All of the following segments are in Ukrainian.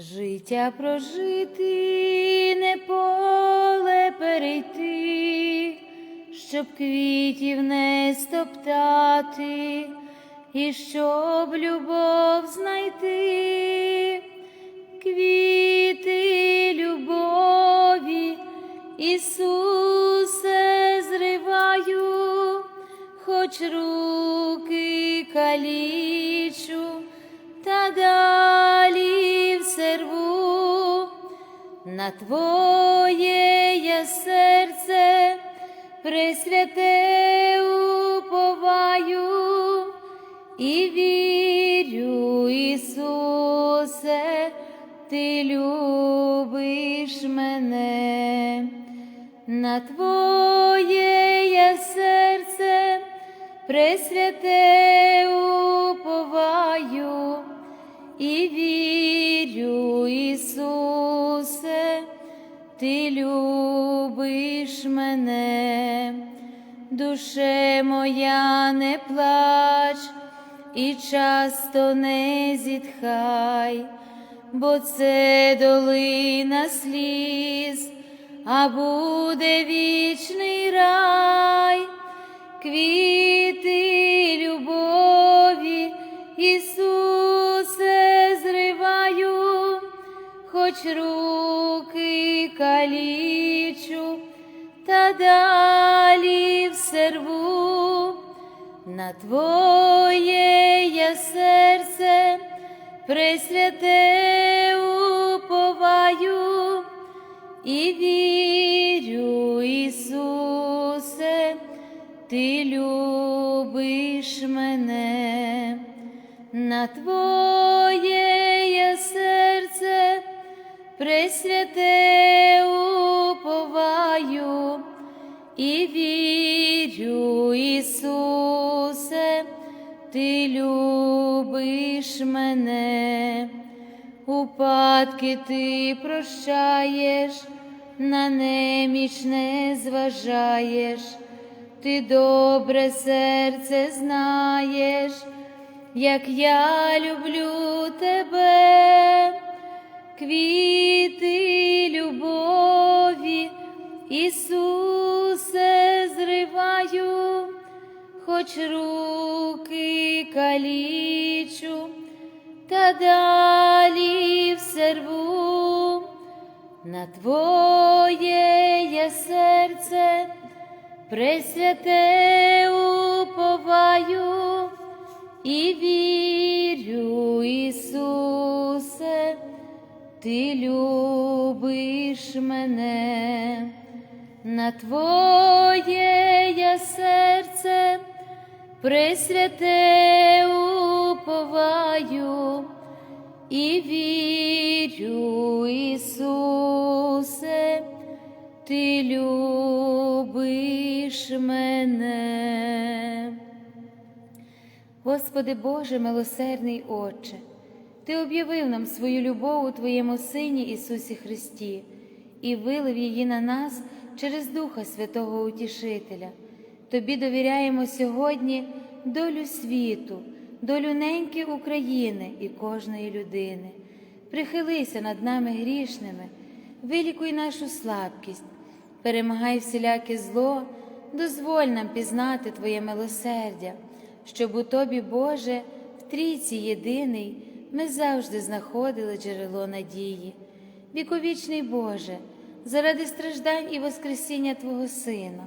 Життя прожити, не поле перейти, щоб квітів не стоптати, і щоб любов знайти, квіти любові, Ісусе, зриваю, хоч руки калічу, на Твоє серце пресвяте уповаю і вірю, Ісусе, Ти любиш мене, на Твоє серце пресвяте уповаю і вірю, Ісусе, Ти любиш мене, душе моя не плач і часто не зітхай, бо це долина сліз, а буде вічний рай, квіти любові, Ісусе, зриваю, хоч руки далі рву, на Твоє я серце пресвяте уповаю і вірю, Ісусе, Ти любиш мене, на Твоє серце пресвяте уповаю і вірю, Ти любиш мене, упадки ти прощаєш, на неміч не зважаєш, ти добре серце знаєш, як я люблю тебе, квіти любові, Ісусе, зриваю, хоч руки калічу, та далі все рву, на Твоє я серце пресвяте уповаю і вірю, Ісусе, Ти любиш мене, на Твоє я серце пресвяте уповаю і вірю, Ісусе, Ти любиш мене. Господи Боже, милосердний Отче, Ти об'явив нам свою любов у Твоєму Сині Ісусі Христі і вилив її на нас через Духа Святого Утішителя. Тобі довіряємо сьогодні долю світу, долю неньки України і кожної людини. Прихилися над нами грішними, вилікуй нашу слабкість, перемагай всіляке зло, дозволь нам пізнати Твоє милосердя, щоб у Тобі, Боже, в трійці єдиний, ми завжди знаходили джерело надії. Віковічний Боже, заради страждань і Воскресіння Твого Сина,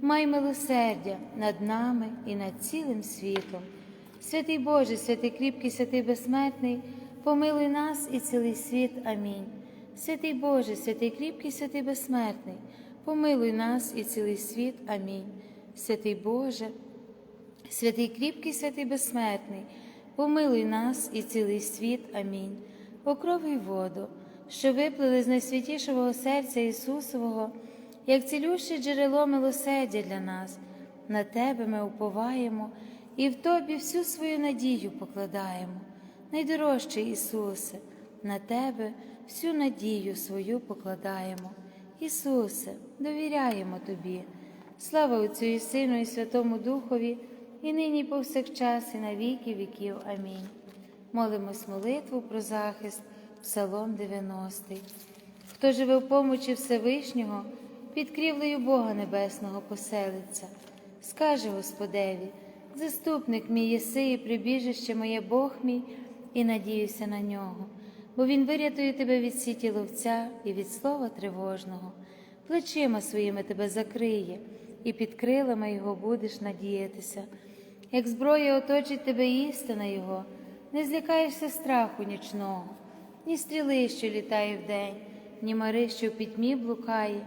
май милосердя над нами і над цілим світом. Святий Боже, святий кріпкий, святий безсмертний, помилуй нас і цілий світ. Амінь. Святий Боже, святий кріпкий, святий безсмертний, помилуй нас і цілий світ. Амінь. Святий Боже, Святий кріпкий, святий безсмертний, помилуй нас і цілий світ. Амінь. Покровий воду, що виплили з найсвятішого серця Ісусового, як цілюще джерело милосердя для нас, на Тебе ми уповаємо і в Тобі всю свою надію покладаємо. Найдорожчий Ісусе, на Тебе всю надію свою покладаємо. Ісусе, довіряємо Тобі. Слава Отцю і Сину, і Святому Духові і нині, повсякчас, і на віки віків. Амінь. Молимось молитву про захист, Псалом 90. Хто живе в помочі Всевишнього, під крівлею Бога Небесного поселиться, скаже Господеві, заступник мій єси, і прибіжище моє Бог мій, і надіюся на нього, бо Він вирятує тебе від сіті ловця і від слова тривожного, плечима своїми тебе закриє, і під крилами його будеш надіятися. Як зброя оточить тебе істина Його, не злякаєшся страху нічного, ні стріли, що літає вдень, ні мари, що в пітьмі блукає,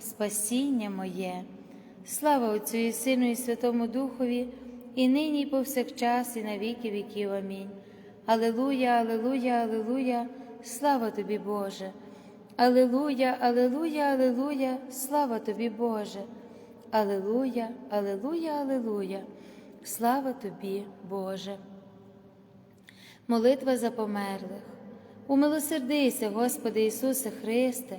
спасіння моє. Слава Отцю і Сину, і Святому Духові, і нині, і повсякчас, і на віки віків. Амінь. Аллилуйя, Аллилуйя, Аллилуйя, слава тобі, Боже. Аллилуйя, Аллилуйя, Аллилуйя, слава тобі, Боже. Алилуя, Алилуя, Алилуя. Слава тобі, Боже. Молитва за померлих. Умилосердися, Господи Ісусе Христе,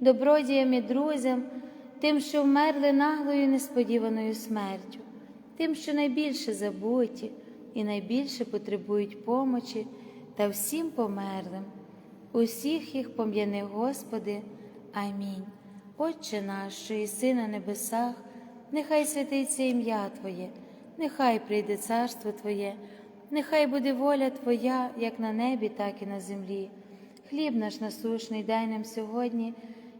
добродіям і друзям, тим, що вмерли наглою несподіваною смертю, тим, що найбільше забуті і найбільше потребують помочі, та всім померлим. Усіх їх пом'яни, Господи. Амінь. Отче наш, що єси на небесах, нехай святиться ім'я Твоє, нехай прийде царство Твоє, нехай буде воля Твоя, як на небі, так і на землі. Хліб наш насушний дай нам сьогодні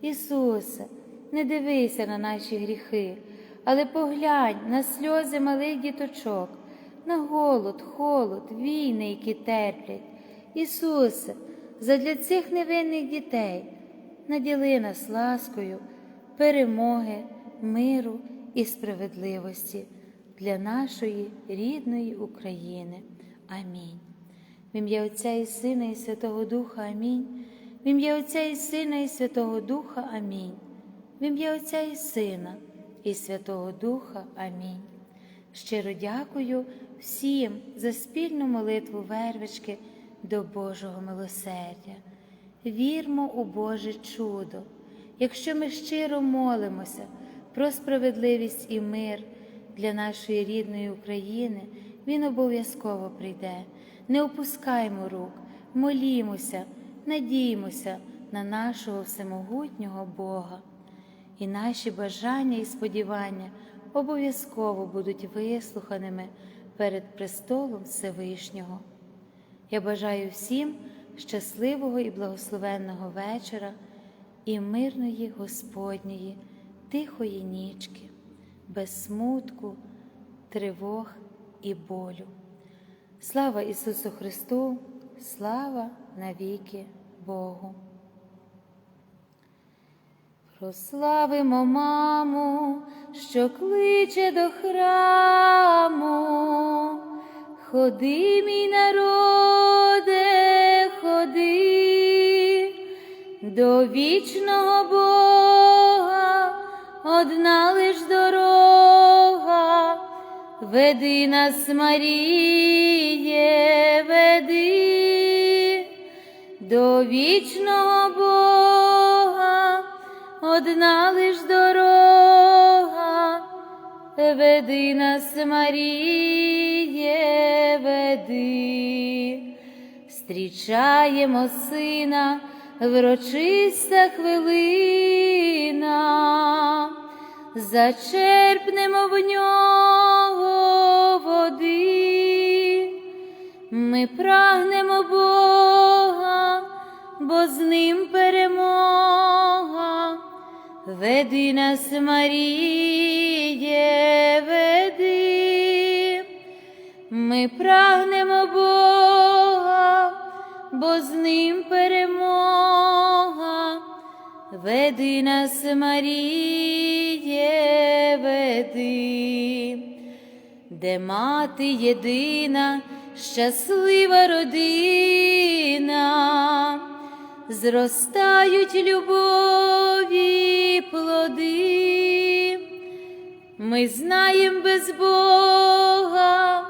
Ісусе, не дивися на наші гріхи, але поглянь на сльози малих діточок, на голод, холод, війни, які терплять. Ісусе, задля цих невинних дітей наділи нас ласкою, перемоги, миру і справедливості для нашої рідної України. Амінь. В ім'я Отця і Сина, і Святого Духа Амінь. В ім'я Отця і Сина, і Святого Духа Амінь. В ім'я Отця і Сина, і Святого Духа Амінь. Щиро дякую всім за спільну молитву вервички до Божого милосердя. Вірмо у Боже чудо, якщо ми щиро молимося про справедливість і мир для нашої рідної України, Він обов'язково прийде. Не опускаймо рук, молімося, надіймося на нашого всемогутнього Бога. І наші бажання і сподівання обов'язково будуть вислуханими перед престолом Всевишнього. Я бажаю всім щасливого і благословенного вечора і мирної Господньої, тихої нічки, без смутку, тривог і болю. Слава Ісусу Христу, слава навіки Богу. Прославимо маму, що кличе до храму, ходи, мій народе, ходи, до вічного Бога, одна лиш дорога, веди нас, Маріє, веди, до вічного Бога одна лиш дорога, веди нас, Маріє, веди, зустрічаємо сина, врочиста хвилина, зачерпнемо в нього води, Ми прагнемо Бога, бо з ним перемога. Веди нас, Маріє, веди. Ми прагнемо Бога, бо з ним перемога. Веди нас, Маріє, веди, де мати єдина, щаслива родина, зростають любові плоди. Ми знаєм без Бога,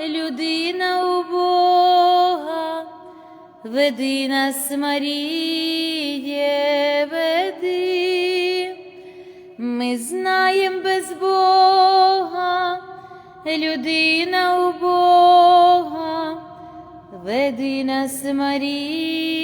людина у Бога, веди нас, Маріє, веди, ми знаєм без Бога, людина у Бога, веди нас, Маріє,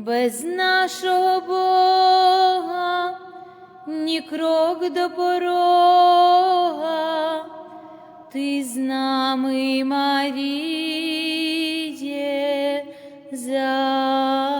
без нашого Бога, ні крок до порога, ти з нами, Маріє, завжди.